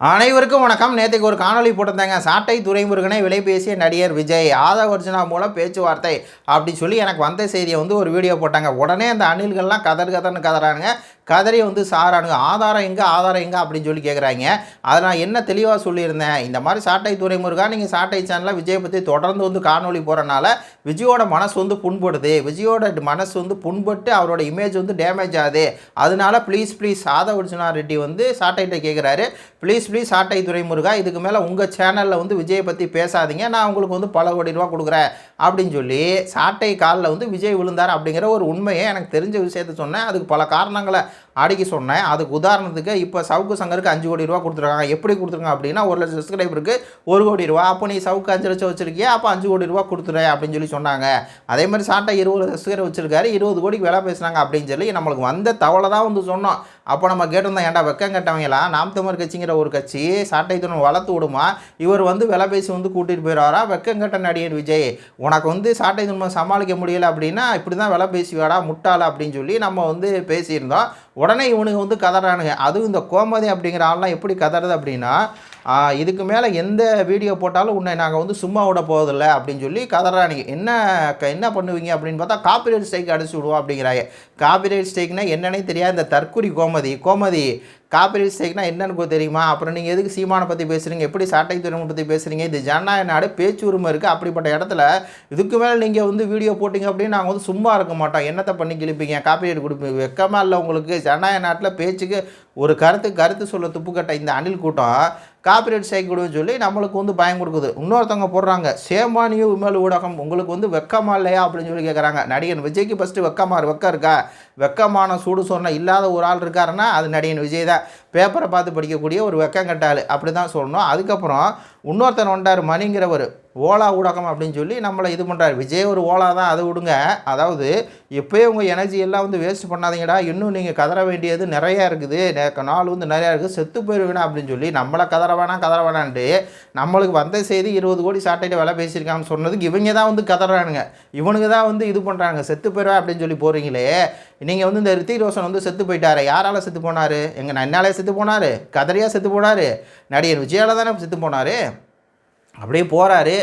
அனைவருக்கும் வணக்கம். நேற்றுக்கு ஒரு காணொளி போட்டிருந்தாங்க. சாட்டை துறைமுருகனை விலை பேசிய நடிகர் விஜய் ஆதவர்ஜனா மூலம் பேச்சுவார்த்தை அப்படின்னு சொல்லி எனக்கு வந்த செய்தியை வந்து ஒரு வீடியோ போட்டாங்க. உடனே அந்த அணில்கள்லாம் கதர் கதர்னு கதறானுங்க. கதறி வந்து சாரானுங்க ஆதாரம் எங்கே ஆதாரம் எங்கே? அப்படின்னு சொல்லி கேட்குறாங்க அதை நான் என்ன தெளிவாக சொல்லியிருந்தேன்? இந்த மாதிரி சாட்டை துறைமுருகா நீங்கள் சாட்டை சேனலில் விஜய் பற்றி தொடர்ந்து வந்து காணொளி போகிறனால விஜயோட மனசு வந்து புண்படுது. விஜயோட மனசு வந்து புண்பட்டு அவரோட இமேஜ் வந்து டேமேஜ் ஆகுது. அதனால ப்ளீஸ் ப்ளீஸ் ஆதவர்ஜுனா ரெட்டி வந்து சாட்டைகிட்ட கேட்குறாரு ப்ளீஸ் ப்ளீஸ் சாட்டை துறைமுருகா இதுக்கு மேலே உங்கள் சேனலில் வந்து விஜயை பற்றி பேசாதீங்க. நான் உங்களுக்கு வந்து பல கோடி ரூபா கொடுக்குறேன். அப்படின்னு சொல்லி சாட்டை காலில் வந்து விஜய் விழுந்தார் அப்படிங்கிற ஒரு உண்மையை எனக்கு தெரிஞ்ச விஷயத்த சொன்னேன். அதுக்கு பல காரணங்களை அடிக்க சொன்னேன். அதுக்கு உதாரணத்துக்கு இப்போ சவுக்கு சங்கருக்கு அஞ்சு கோடி ரூபா கொடுத்துருக்காங்க. எப்படி கொடுத்துருக்காங்க அப்படின்னா ஒரு லட்சம் சப்ஸ்கிரைபருக்கு ஒரு கோடி ரூபா. அப்போ நீ சவுக்கு அஞ்சு லட்சம் வச்சிருக்கியா? அப்போ அஞ்சு கோடி ரூபா கொடுத்துரு அப்படின்னு சொல்லி சொன்னாங்க. அதே மாதிரி சாட்டை இருபது சப்ஸ்கிரைபர் வச்சிருக்காரு. இருபது கோடிக்கு வேலை பேசுனாங்க அப்படின்னு சொல்லி நம்மளுக்கு வந்த தவளை தான் வந்து சொன்னோம். அப்போ நம்ம கேட்டிருந்தோம் ஏன்டா வெக்கம் கட்டவங்களா? நாம் தமிழ் கட்சிங்கிற ஒரு கட்சி சாட்டை துணை வளர்த்து விடுமா? இவர் வந்து விலை பேசி வந்து கூட்டிகிட்டு போயிடுவாரா வெக்கம் கட்ட நடிகர் விஜய் உனக்கு வந்து சாட்டை துன்பம் சமாளிக்க முடியல அப்படின்னா இப்படி தான் விலை பேசுவாடா முட்டாள? அப்படின்னு சொல்லி நம்ம வந்து பேசியிருந்தோம். உடனே இவனுக்கு வந்து கதறானுங்க. அதுவும் இந்த கோமதி அப்படிங்கிற ஆள்லாம் எப்படி கதறது அப்படின்னா இதுக்கு மேலே எந்த வீடியோ போட்டாலும் உன்னை நாங்கள் வந்து சும்மா விட போவதில்லை அப்படின்னு சொல்லி கதறானுங்க. என்ன க- என்ன பண்ணுவீங்க? அப்படின்னு பார்த்தா காப்பிரைட் ஸ்ட்ரைக் அடிச்சு விடுவோம் அப்படிங்கிறாங்க. காப்பிரைட் ஸ்ட்ரைக்னா என்னன்னே தெரியாது. இந்த தற்குறி கோமதி கோமதி காப்பிரைட் ஸ்டேக்னா என்னன்னு தெரியுமா? அப்புறம் நீங்கள் எதுக்கு சீமானை பற்றி பேசுகிறீங்க எப்படி சாட்டை துறைமுகம் பற்றி பேசுகிறீங்க இது ஜனநாயக நாடு பேச்சு உரிமை இருக்குது அப்படிப்பட்ட இடத்துல இதுக்கு மேலே நீங்கள் வந்து வீடியோ போட்டிங்க அப்படின்னு நாங்கள் வந்து சும்மா இருக்க மாட்டோம். என்னத்தை பண்ணி கிழிப்பீங்க? காப்பிரைட் கொடுப்பீங்க. வெக்கமாக இல்லை உங்களுக்கு ஜனநாயக நாட்டில் பேச்சுக்கு ஒரு கருத்து கருத்து சொல்ல துப்புக்கட்ட இந்த அணில் கூட்டம் காப்பிரைட் ஸ்ட்ரைக் சொல்லி நம்மளுக்கு வந்து பயம் கொடுக்குது. இன்னொருத்தவங்க போடுறாங்க சேமானியும் விமல் ஊடகம். உங்களுக்கு வந்து வெக்கமா இல்லையா? அப்படின்னு சொல்லி கேட்குறாங்க நடிகன் விஜய்க்கு ஃபஸ்ட்டு வெக்கமா வெக்கம் இருக்கா? வெக்கமான சூடு சொன்ன இல்லாத ஒரு ஆள் இருக்காருன்னா அது நடிகன் விஜய் தான். பேப்பரை பார்த்து படிக்கக்கூடிய ஒரு வெக்கம் கட்டாள் அப்படி தான் சொல்லணும். அதுக்கப்புறம் இன்னொருத்தர் வந்தார் மணிங்கிறவர். ஓலா ஊடகம் அப்படின்னு சொல்லி நம்மளை இது பண்ணுறாரு விஜய் ஒரு ஓலா தான் அதை விடுங்க. அதாவது இப்போயே உங்கள் எனர்ஜி எல்லாம் வந்து வேஸ்ட் பண்ணாதீங்கடா. இன்னும் நீங்கள் கதற வேண்டியது நிறையா இருக்குது. நாள் வந்து நிறையா இருக்குது. செத்து போயிருவேனா அப்படின்னு சொல்லி நம்மளை கதற வேணாம் கதற வேணான்ட்டு நம்மளுக்கு வந்த செய்தி இருபது கோடி சாட்டைட்டு வேலை பேசியிருக்காங்கன்னு சொன்னதுக்கு இவங்க தான் வந்து கதறானுங்க. இவனுங்க தான் வந்து இது பண்ணுறாங்க செத்து போயிடுவேன் அப்படின்னு சொல்லி போகிறீங்களே நீங்கள் வந்து இந்த ரித்திக் ரோஷன் வந்து செத்து போயிட்டாரு. யாரால செத்து போனார்? எங்கள் நன்னாலே செத்து போனார்? கதறியாக செத்து போனார்? நடிகர் விஜயால தானே செத்து போனார்? அப்படியே போகிறாரு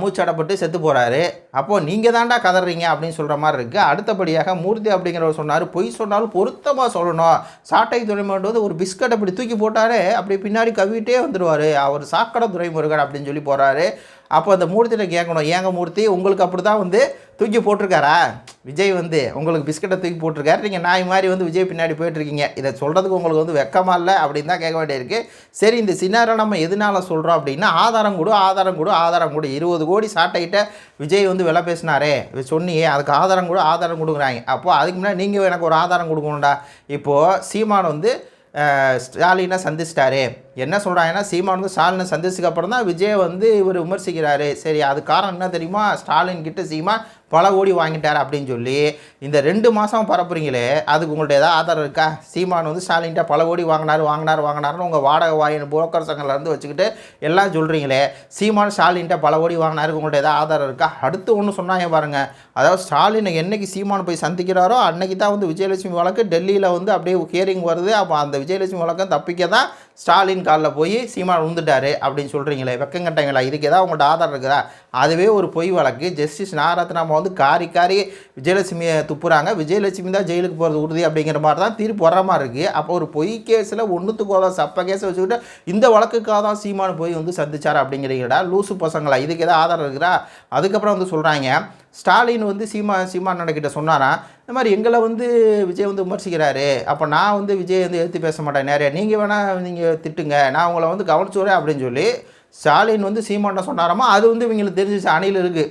மூச்சடப்பட்டு செத்து போகிறாரு அப்போது நீங்கள் தாண்டா கதறீங்க அப்படின்னு சொல்கிற மாதிரி இருக்குது அடுத்தபடியாக மூர்த்தி அப்படிங்கிறவர் சொன்னார். பொய் சொன்னாலும் பொருத்தமாக சொல்லணும். சாட்டை துறைமுகன் வந்து ஒரு பிஸ்கட் அப்படி தூக்கி போட்டாரு அப்படி பின்னாடி கவிட்டே வந்துடுவார் அவர் சாக்கடை துறைமுருகன் அப்படின்னு சொல்லி போகிறாரு அப்போ அந்த மூர்த்திகிட்ட கேட்கணும் ஏங்க மூர்த்தி உங்களுக்கு அப்படி தான் வந்து தூக்கி போட்டிருக்காரா? விஜய் வந்து உங்களுக்கு பிஸ்கட்டை தூக்கி போட்டிருக்காரு. நீங்கள் நாய் மாதிரி வந்து விஜய் பின்னாடி போயிட்டுருக்கீங்க. இதை சொல்கிறதுக்கு உங்களுக்கு வந்து வெக்கமா இல்லை? அப்படின்னு தான் கேட்க வேண்டியிருக்கு. சரி இந்த சின்னாரை நம்ம எதனால சொல்கிறோம் அப்படின்னா ஆதாரம் கொடு ஆதாரம் கொடு ஆதாரம் கொடு. இருபது கோடி சாட்டைகிட்ட விஜய் வந்து விலை பேசினாரே. சொன்னியே அதுக்கு ஆதாரம் கொடு ஆதாரம் கொடுக்குறாங்க அப்போது அதுக்கு முன்னாடி நீங்கள் எனக்கு ஒரு ஆதாரம் கொடுக்கணும்டா. இப்போது சீமான் வந்து ஸ்டாலினை சந்திச்சிட்டாரு. என்ன சொல்கிறாங்கன்னா சீமான் வந்து ஸ்டாலினை சந்திச்சதுக்கு அப்புறம் தான் விஜய் வந்து இவர் விமர்சிக்கிறாரு. சரி அது காரணம் என்ன தெரியுமா? ஸ்டாலின் கிட்ட சீமான் பல கோடி வாங்கிட்டார் அப்படின்னு சொல்லி இந்த ரெண்டு மாதம் பரப்புறீங்களே அதுக்கு உங்கள்ட்ட ஏதாவது ஆதாரம் இருக்கா? சீமான் வந்து ஸ்டாலின்கிட்ட பல கோடி வாங்கினார் வாங்கினார் வாங்கினாருன்னு உங்கள் வாடகை வாயின் புரோக்கர் சங்கலேருந்து வச்சுக்கிட்டு எல்லாம் சொல்கிறீங்களே சீமான் ஸ்டாலின்கிட்ட பல கோடி வாங்கினாருக்கு உங்கள்ட்ட ஏதாவது ஆதாரம் இருக்கா? அடுத்து ஒன்று சொன்னாங்க பாருங்கள் அதாவது ஸ்டாலினை என்னைக்கு சீமான் போய் சந்திக்கிறாரோ அன்னைக்கு தான் வந்து விஜயலட்சுமி வழக்கு டெல்லியில் வந்து அப்படியே ஹியரிங் வருது. அப்போ அந்த விஜயலட்சுமி வழக்கம் தப்பிக்க தான் ஸ்டாலின் காலில் போய் சீமான் விழுந்துட்டாரு அப்படின்னு சொல்கிறீங்களே வெக்கங்கட்டங்களா இதுக்கு ஏதாவது உங்கள்கிட்ட ஆதாரம் இருக்குதா? அதுவே ஒரு பொய் வழக்கு. ஜஸ்டிஸ் நாரத்னாமா வந்து காரி காரி விஜயலட்சுமியை துப்புறாங்க. விஜயலட்சுமி தான் ஜெயிலுக்கு போகிறது உறுதி அப்படிங்கிற மாதிரி தான் தீர்ப்பு வர மாதிரி இருக்குது அப்போ ஒரு பொய் கேஸில் ஒன்றுத்துக்கு ஒரு சப்ப கேஸை வச்சுக்கிட்டு இந்த வழக்குக்காக தான் சீமான் போய் வந்து சந்திச்சார் அப்படிங்கிறீங்கடா லூசு பசங்களா? இதுக்கு ஏதாவது ஆதாரம் இருக்குதா? அதுக்கப்புறம் வந்து சொல்கிறாங்க ஸ்டாலின் வந்து சீமா சீமான் நடக்கிட்ட சொன்னாராம் இந்த மாதிரி எங்களை வந்து விஜய் வந்து விமர்சிக்கிறாரு. அப்போ நான் வந்து விஜய் வந்து எடுத்து பேச மாட்டேன். நிறையா நீங்கள் வேணால் நீங்கள் திட்டுங்க. நான் உங்களை வந்து கவனிச்சுறேன் அப்படின்னு சொல்லி ஸ்டாலின் வந்து சீமான்ட்ட சொன்னாராமா? அது வந்து இவங்களுக்கு தெரிஞ்சிச்சு அணில் இருக்குது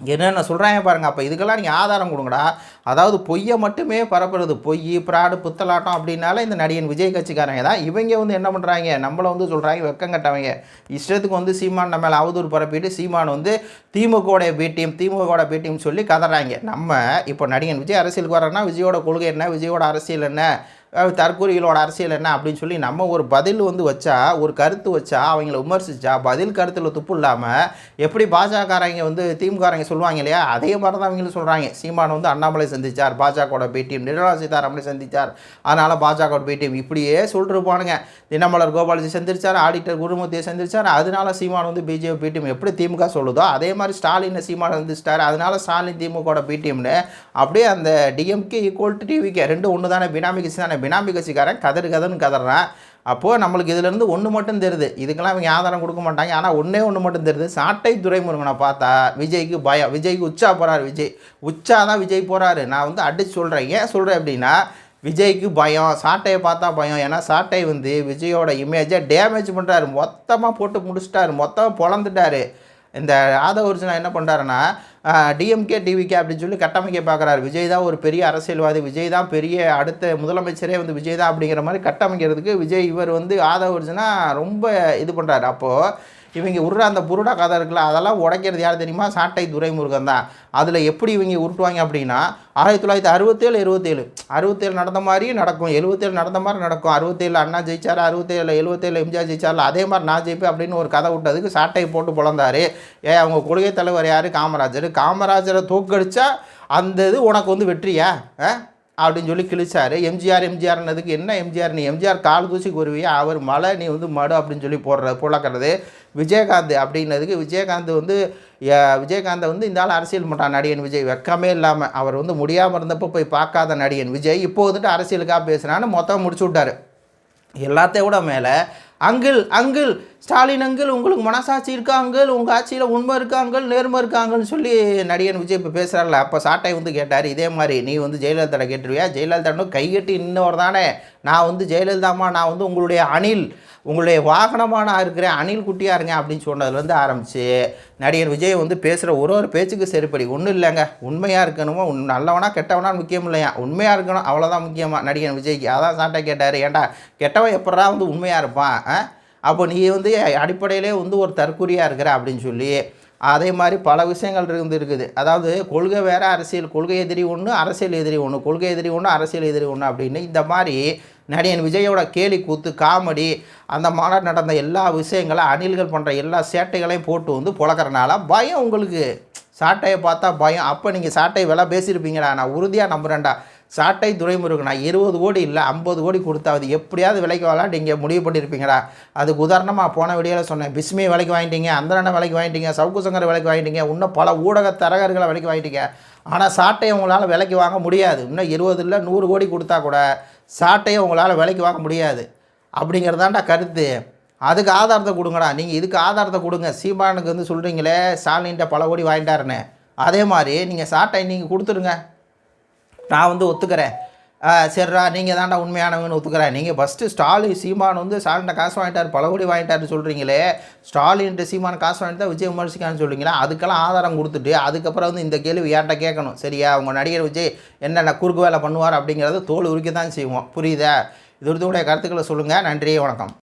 என்னென்ன சொல்கிறாங்க பாருங்கள் அப்போ இதுக்கெல்லாம் நீங்கள் ஆதாரம் கொடுங்கடா. அதாவது பொய்யை மட்டுமே பரப்புறது. பொய் பிராடு புத்தலாட்டம் அப்படின்னால இந்த நடிகன் விஜய் கட்சிக்காரங்க தான். இவங்க வந்து என்ன பண்ணுறாங்க நம்மளை வந்து சொல்கிறாங்க வெக்கம் கட்டவங்க. இஷ்டத்துக்கு வந்து சீமான் நம்ம மேலே அவதூறு பரப்பிட்டு சீமான் வந்து திமுகவோடைய பிடிஎம் திமுகவோட பிடிஎம் சொல்லி கதறாங்க. நம்ம இப்போ நடிகன் விஜய் அரசியலுக்கு வரேன்னா விஜயோட கொள்கை என்ன? விஜயோட அரசியல் என்ன? தற்கூறிகளோட அரசியல் என்ன அப்படின்னு சொல்லி நம்ம ஒரு பதில் வந்து வச்சா ஒரு கருத்து வச்சா அவங்கள விமர்சிச்சா பதில் கருத்தில் துப்பு இல்லாமல் எப்படி பாஜகக்காரங்க வந்து திமுககாரங்க சொல்லுவாங்க இல்லையா? அதே மாதிரி தான் அவங்களும் சொல்கிறாங்க சீமான் வந்து அண்ணாமலை சந்திச்சார் பாஜகவோட பேட்டியம் நிர்மலா சீதாராமனை சந்திச்சார். அதனால் பாஜகவோட பேட்டியம் இப்படியே சொல்லிருப்பானுங்க. தினமலர் கோபாலஜி சந்திச்சார் ஆடிட்டர் குருமூர்த்தியை சந்திச்சார் அதனால சீமான் வந்து பிஜேபி பேட்டியம் எப்படி திமுக சொல்லுதோ அதே மாதிரி ஸ்டாலின் சீமான் சந்திச்சிட்டார். அதனால ஸ்டாலின் திமுகவோட பேட்டியம்னு அப்படியே அந்த டிஎம்கே ஈக்குவல் டு டிவிகே ரெண்டு ஒன்று தானே பினாமி தானே பினாமி கட்சிக்காரன் கதறு கதன்னு கதறான். அப்போது நம்மளுக்கு இதிலேருந்து ஒன்று மட்டும் தெரியுது இதுக்கெல்லாம் அவங்க ஆதாரம் கொடுக்க மாட்டாங்க. ஆனால் ஒன்றே ஒன்று மட்டும் தெரியுது சாட்டை துரைமுருகனை பார்த்தா விஜய்க்கு பயம். விஜய்க்கு உச்சா போகிறாரு விஜய். உச்சா தான் விஜய் போகிறாரு நான் வந்து அடிச்சு சொல்கிறேன் ஏன் சொல்கிறேன் அப்படின்னா விஜய்க்கு பயம். சாட்டையை பார்த்தா பயம். ஏன்னா சாட்டை வந்து விஜயோட இமேஜை டேமேஜ் பண்ணுறாரு மொத்தமாக போட்டு முடிச்சிட்டாரு. மொத்தமாக பொழந்துட்டாரு. இந்த ஆதவ அர்ஜுனா என்ன பண்ணுறாருன்னா டிஎம்கே டிவிகே அப்படின்னு சொல்லி கட்டமைக்க பார்க்குறாரு விஜய் தான் ஒரு பெரிய அரசியல்வாதி விஜய் தான் பெரிய அடுத்த முதலமைச்சரே வந்து விஜய் தான் அப்படிங்கிற மாதிரி கட்டமைக்கிறதுக்கு விஜய் இவர் வந்து ஆதவ அர்ஜுனா ரொம்ப இது பண்ணுறாரு அப்போது இவங்க உருற அந்த புருடா கதை இருக்குல்ல அதெல்லாம் உடைக்கிறது யார் தெரியுமா? சாட்டை துரைமுருகன் தான். அதில் எப்படி இவங்க உருட்டுவாங்க அப்படின்னா ஆயிரத்தி தொள்ளாயிரத்தி அறுபத்தேழு எழுபத்தேழு அறுபத்தேழு நடந்த மாதிரி நடக்கும். எழுபத்தேழு நடந்த மாதிரி நடக்கும். அறுபத்தேழு அண்ணா ஜெயிச்சார் அறுபத்தேழு எழுபத்தேழு எம்ஜிஆர் ஜெயிச்சார்ல அதே மாதிரி நான் ஜெயிப்பேன் அப்படின்னு ஒரு கதை விட்டதுக்கு சாட்டை போட்டு பிறந்தாரு ஏ அவங்க கொள்கை தலைவர் யார்? காமராஜர். காமராஜரை தோக்கடிச்சா அந்த இது உனக்கு வந்து வெற்றியா? ஆ? அப்படின்னு சொல்லி கிழிச்சாரு. எம்ஜிஆர் எம்ஜிஆர்னதுக்கு என்ன எம்ஜிஆர் நீ எம்ஜிஆர் கால் தூசி குருவியா அவர் மலை நீ வந்து மடு அப்படின்னு சொல்லி போடுற புழக்கிறது விஜயகாந்த் அப்படின்னதுக்கு விஜயகாந்த் வந்து விஜயகாந்தை வந்து இந்த ஆள் அரசியல் பண்ணுறான் நடிகன் விஜய் வெக்கமே இல்லாமல் அவர் வந்து முடியாமல் இருந்தப்போ போய் பார்க்காத நடிகன் விஜய் இப்போ வந்துட்டு அரசியலுக்காக பேசுகிறான்னு மொத்தம் முடிச்சு விட்டார். எல்லாத்தையும் விட மேலே அங்கிள் அங்கிள் ஸ்டாலினுங்கள் உங்களுக்கு மனசாட்சி இருக்காங்க உங்கள் ஆட்சியில் உண்மை இருக்காங்க நேர்மை இருக்காங்கன்னு சொல்லி நடிகன் விஜய் இப்போ பேசுகிறார்ல அப்போ சாட்டை வந்து கேட்டார் இதே மாதிரி நீ வந்து ஜெயலலிதா கேட்டுருவியா? ஜெயலலிதா கைகட்டி இன்னொரு தானே. நான் வந்து ஜெயலலிதாம்மா நான் வந்து உங்களுடைய அணில் உங்களுடைய வாகனமாக நான் இருக்கிறேன் அணில் குட்டியாக இருங்க அப்படின்னு சொன்னதுலேருந்து ஆரம்பித்து நடிகர் விஜய் வந்து பேசுகிற ஒரு ஒரு பேச்சுக்கு சரிப்படி. ஒன்றும் இல்லைங்க உண்மையாக இருக்கணுமோ? உன் நல்லவனா கெட்டவனா முக்கியம் இல்லையா? உண்மையாக இருக்கணும் அவ்வளோதான் முக்கியமாக நடிகர் விஜய்க்கு. அதான் சாட்டை கேட்டார். ஏன்டா கெட்டவன் எப்படா வந்து உண்மையாக இருப்பான் ஆ? அப்போ நீ வந்து அடிப்படையிலே வந்து ஒரு தற்கொலையாக இருக்கிற அப்படின்னு சொல்லி அதே மாதிரி பல விஷயங்கள் இருந்து இருக்குது அதாவது கொள்கை வேறு அரசியல் கொள்கை எதிரி ஒன்று அரசியல் எதிரி ஒன்று கொள்கை எதிரி ஒன்று அரசியல் எதிரி ஒன்று அப்படின்னு இந்த மாதிரி நடிகன் விஜயோட கேலி கூத்து காமெடி அந்த மாநாடு நடந்த எல்லா விஷயங்களும் அணில்கள் பண்ணுற எல்லா சேட்டைகளையும் போட்டு வந்து புழக்கிறனால பயம் உங்களுக்கு. சாட்டையை பார்த்தா பயம். அப்போ நீங்கள் சாட்டையை வில பேசியிருப்பீங்கடா. நான் உறுதியாக நம்புகிறேன்டா சாட்டை துரைமுருகனா இருபது கோடி இல்லை ஐம்பது கோடி கொடுத்தாவது எப்படியாவது விலைக்கு வாங்கலாம் நீங்கள் முடிவு பண்ணியிருப்பீங்கடா அதுக்கு உதாரணமாக போன வீடியோவில் சொன்னேன் பிஸ்மி விலைக்கு வாங்கிட்டீங்க அந்தரண்ண விலைக்கு வாங்கிட்டீங்க சவுக்கு சங்கர் விலைக்கு வாங்கிட்டீங்க இன்னும் பல ஊடக தரகர்களை விலைக்கு வாங்கிட்டீங்க. ஆனால் சாட்டையை உங்களால் விலைக்கு வாங்க முடியாது. இன்னும் இருபது இல்லை நூறு கோடி கொடுத்தா கூட சாட்டையை உங்களால் விலைக்கு வாங்க முடியாது. அப்படிங்கிறதாண்டா கருத்து. அதுக்கு ஆதாரத்தை கொடுங்கடா. நீங்கள் இதுக்கு ஆதாரத்தை கொடுங்க. சீமானுக்கு வந்து சொல்கிறீங்களே ஸ்டாலின்ட்ட பல கோடி வாங்கிட்டாருன்னு. அதே மாதிரி நீங்கள் சாட்டை நீங்கள் கொடுத்துருங்க நான் வந்து ஒத்துக்கிறேன். ஆ, சரிடா நீங்கள் தான்டா உண்மையானவங்கன்னு ஒத்துக்கிறேன். நீங்கள் ஃபஸ்ட்டு ஸ்டாலின் சீமான் வந்து ஸ்டாலின்ட்ட காசு வாங்கிட்டார் பல கோடி வாங்கிட்டாருன்னு சொல்கிறீங்களே ஸ்டாலின் சீமான் காசு வாங்கிட்டு தான் விஜய் விமர்சிக்கான்னு சொல்கிறீங்களா அதுக்கெல்லாம் ஆதாரம் கொடுத்துட்டு அதுக்கப்புறம் வந்து இந்த கேள்வி ஏன்ட்ட கேட்கணும்? சரியா? உங்கள் நடிகர் விஜய் என்னென்ன குறுக்கு வேலை பண்ணுவார் அப்படிங்கிறத தோல் உரிக்க தான் செய்வோம். புரியுதா? இது உடைய கருத்துக்களை சொல்லுங்கள் நன்றி வணக்கம்.